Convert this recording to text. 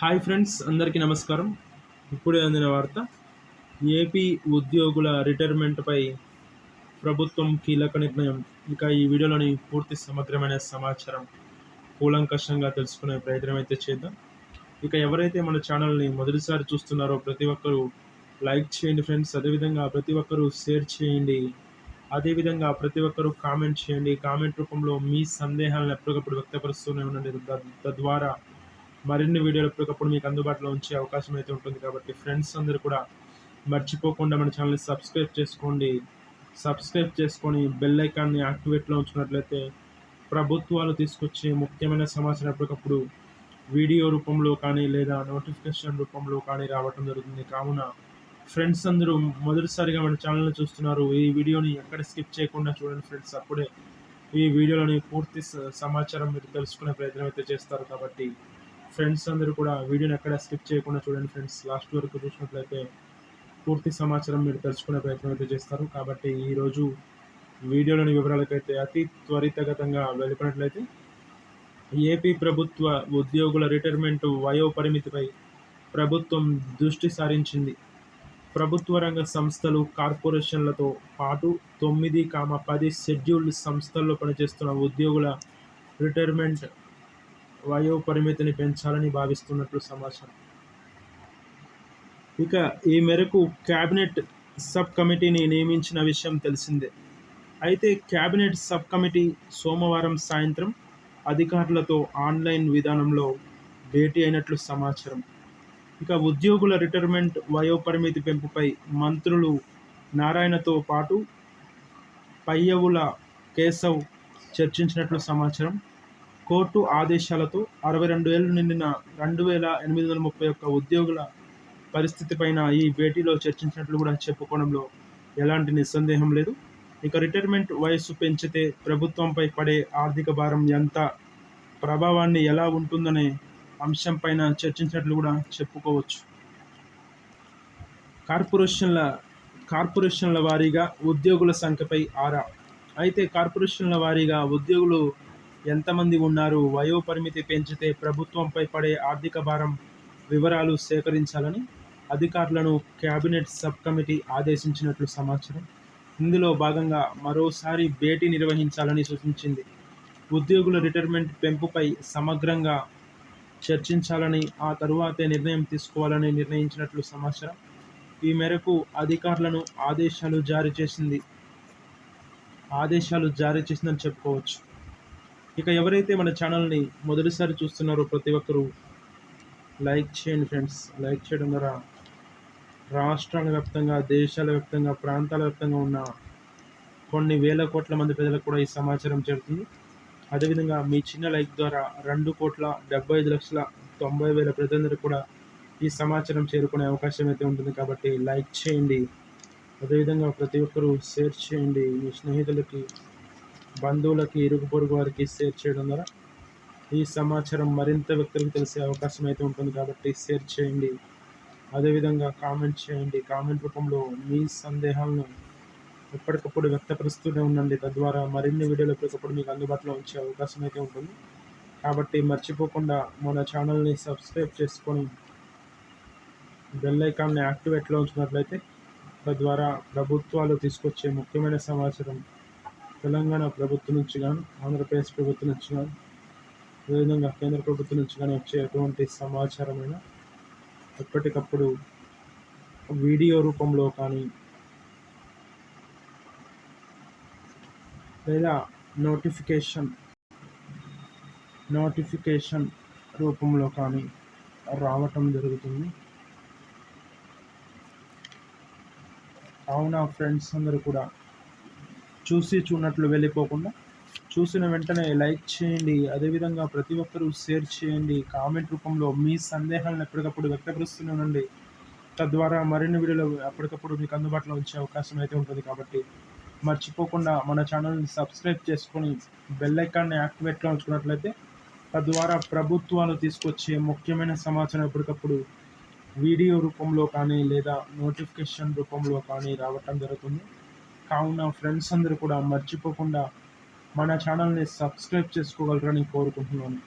Hi friends అందరికీ నమస్కారం. ఇప్పుడే అందిన వార్త ఏపీ ఉద్యోగుల రిటైర్మెంట్పై ప్రభుత్వం కీలక నిర్ణయం. ఇక ఈ వీడియోలోని పూర్తి సమగ్రమైన సమాచారం కూలంకషంగా తెలుసుకునే ప్రయత్నం అయితే చేద్దాం. ఇక ఎవరైతే మన ఛానల్ని మొదటిసారి చూస్తున్నారో ప్రతి ఒక్కరూ లైక్ చేయండి ఫ్రెండ్స్. అదేవిధంగా ప్రతి ఒక్కరూ షేర్ చేయండి. అదేవిధంగా ప్రతి ఒక్కరూ కామెంట్ చేయండి. కామెంట్ రూపంలో మీ సందేహాలను ఎప్పటికప్పుడు వ్యక్తపరుస్తూనే ఉండండి. తద్వారా మరిన్ని వీడియోలు ఎప్పటికప్పుడు మీకు అందుబాటులో ఉంచే అవకాశం అయితే ఉంటుంది కాబట్టి ఫ్రెండ్స్ అందరూ కూడా మర్చిపోకుండా మన ఛానల్ని సబ్స్క్రైబ్ చేసుకోండి. సబ్స్క్రైబ్ చేసుకొని బెల్ ఐకాన్ని యాక్టివేట్లో ఉంచినట్లయితే ప్రభుత్వాలు తీసుకొచ్చే ముఖ్యమైన సమాచారం ఎప్పటికప్పుడు వీడియో రూపంలో కానీ లేదా నోటిఫికేషన్ రూపంలో కానీ రావటం జరుగుతుంది. కావున ఫ్రెండ్స్ అందరూ మొదటిసారిగా మన ఛానల్ని చూస్తున్నారు. ఈ వీడియోని ఎక్కడ స్కిప్ చేయకుండా చూడండి ఫ్రెండ్స్ అప్పుడే ఈ వీడియోలోని పూర్తి స- సమాచారం మీరు తెలుసుకునే ప్రయత్నం అయితే చేస్తారు కాబట్టి ఫ్రెండ్స్ అందరూ కూడా వీడియోని ఎక్కడ స్కిప్ చేయకుండా చూడండి ఫ్రెండ్స్ లాస్ట్ వరకు చూసినట్లయితే పూర్తి సమాచారం మీరు తెలుసుకునే ప్రయత్నం అయితే చేస్తారు. కాబట్టి ఈరోజు వీడియోలోని వివరాలకైతే అతి త్వరితగతంగా వెళ్ళిపోయినట్లయితే ఏపీ ప్రభుత్వ ఉద్యోగుల రిటైర్మెంట్ వయో పరిమితిపై ప్రభుత్వం దృష్టి సారించింది. ప్రభుత్వ రంగ సంస్థలు కార్పొరేషన్లతో పాటు తొమ్మిది కామ పది షెడ్యూల్డ్ సంస్థల్లో పనిచేస్తున్న ఉద్యోగుల రిటైర్మెంట్ వయో పరిమితిని పెంచాలని భావిస్తున్నట్లు సమాచారం. ఇక ఈ మేరకు క్యాబినెట్ సబ్ కమిటీని నియమించిన విషయం తెలిసిందే. అయితే క్యాబినెట్ సబ్ కమిటీ సోమవారం సాయంత్రం అధికారులతో ఆన్లైన్ విధానంలో భేటీ అయినట్లు సమాచారం. ఇక ఉద్యోగుల రిటైర్మెంట్ వయోపరిమితి పెంపుపై మంత్రులు నారాయణతో పాటు పయ్యవుల కేశవ్ చర్చించినట్లు సమాచారం. కోర్టు ఆదేశాలతో అరవై రెండు ఏళ్ళు నిండిన రెండు వేల ఎనిమిది వందల ముప్పై ఒక్క ఉద్యోగుల పరిస్థితిపైన ఈ భేటీలో చర్చించినట్లు కూడా చెప్పుకోవడంలో ఎలాంటి నిస్సందేహం లేదు. ఇక రిటైర్మెంట్ వయస్సు పెంచితే ప్రభుత్వంపై పడే ఆర్థిక భారం ఎంత ప్రభావాన్ని ఎలా ఉంటుందనే అంశంపైన చర్చించినట్లు కూడా చెప్పుకోవచ్చు. కార్పొరేషన్ల కార్పొరేషన్ల వారీగా ఉద్యోగుల సంఖ్యపై ఆరా. అయితే కార్పొరేషన్ల వారీగా ఉద్యోగులు ఎంతమంది ఉన్నారు వయో పరిమితి పెంచితే ప్రభుత్వంపై పడే ఆర్థిక భారం వివరాలు సేకరించాలని అధికారులను కేబినెట్ సబ్ కమిటీ ఆదేశించినట్లు సమాచారం. ఇందులో భాగంగా మరోసారి భేటీ నిర్వహించాలని సూచించింది. ఉద్యోగుల రిటైర్మెంట్ పెంపుపై సమగ్రంగా చర్చించాలని ఆ తరువాతే నిర్ణయం తీసుకోవాలని నిర్ణయించినట్లు సమాచారం. ఈ మేరకు అధికారులను ఆదేశాలు జారీ చేసింది ఆదేశాలు జారీ చేసిందని చెప్పుకోవచ్చు. ఇక ఎవరైతే మన ఛానల్ని మొదటిసారి చూస్తున్నారో ప్రతి ఒక్కరూ లైక్ చేయండి ఫ్రెండ్స్. లైక్ చేయడం ద్వారా రాష్ట్రాల వ్యాప్తంగా దేశాల వ్యాప్తంగా ప్రాంతాల వ్యాప్తంగా ఉన్న కొన్ని వేల కోట్ల మంది ప్రజలకు కూడా ఈ సమాచారం చేరుతుంది. అదేవిధంగా మీ చిన్న లైక్ ద్వారా రెండు కోట్ల డెబ్బై ఐదు లక్షల తొంభై వేల ప్రజలందరికీ కూడా ఈ సమాచారం చేరుకునే అవకాశం అయితే ఉంటుంది. కాబట్టి లైక్ చేయండి. అదేవిధంగా ప్రతి ఒక్కరూ షేర్ చేయండి. మీ స్నేహితులకి బంధువులకి ఇరుగు పొరుగు వారికి షేర్ చేయడం ద్వారా ఈ సమాచారం మరింత వ్యక్తులకు తెలిసే అవకాశం అయితే ఉంటుంది కాబట్టి షేర్ చేయండి. అదేవిధంగా కామెంట్ చేయండి. కామెంట్ రూపంలో మీ సందేహాలను ఎప్పటికప్పుడు వ్యక్తపరుస్తూనే ఉండండి. తద్వారా మరిన్ని వీడియోలు ఎప్పటికప్పుడు మీకు అందుబాటులో ఉంచే అవకాశం అయితే ఉంటుంది. కాబట్టి మర్చిపోకుండా మన ఛానల్ని సబ్స్క్రైబ్ చేసుకొని బెల్ ఐకాన్ని యాక్టివేట్లో ఉంచినట్లయితే తద్వారా ప్రభుత్వాలు తీసుకొచ్చే ముఖ్యమైన సమాచారం తెలంగాణ ప్రభుత్వం నుంచి కానీ ఆంధ్రప్రదేశ్ ప్రభుత్వం నుంచి కానీ అదేవిధంగా కేంద్ర ప్రభుత్వం నుంచి కానీ వచ్చే ఎటువంటి సమాచారమైన ఎప్పటికప్పుడు వీడియో రూపంలో కానీ లేదా నోటిఫికేషన్ నోటిఫికేషన్ రూపంలో కానీ రావటం జరుగుతుంది. కావున ఫ్రెండ్స్ అందరూ కూడా? చూసి చూడనట్లు వెళ్ళిపోకుండా చూసిన వెంటనే లైక్ చేయండి. అదేవిధంగా ప్రతి ఒక్కరూ షేర్ చేయండి. కామెంట్ రూపంలో మీ సందేహాలను ఎప్పటికప్పుడు వ్యక్తపరుస్తూనే ఉండండి. తద్వారా మరిన్ని వీడియోలు అప్పటికప్పుడు మీకు అందుబాటులో వచ్చే అవకాశం అయితే ఉంటుంది కాబట్టి మర్చిపోకుండా మన ఛానల్ని సబ్స్క్రైబ్ చేసుకొని బెల్ ఐకాన్ని యాక్టివేట్లో ఉంచుకున్నట్లయితే తద్వారా ప్రభుత్వాలు తీసుకొచ్చే ముఖ్యమైన సమాచారం ఎప్పటికప్పుడు వీడియో రూపంలో కానీ లేదా నోటిఫికేషన్ రూపంలో కానీ రావటం జరుగుతుంది. కావున ఫ్రెండ్స్ అందరూ కూడా మర్చిపోకుండా మన ఛానల్ని సబ్స్క్రైబ్ చేసుకోగలరని కోరుకుంటున్నాను.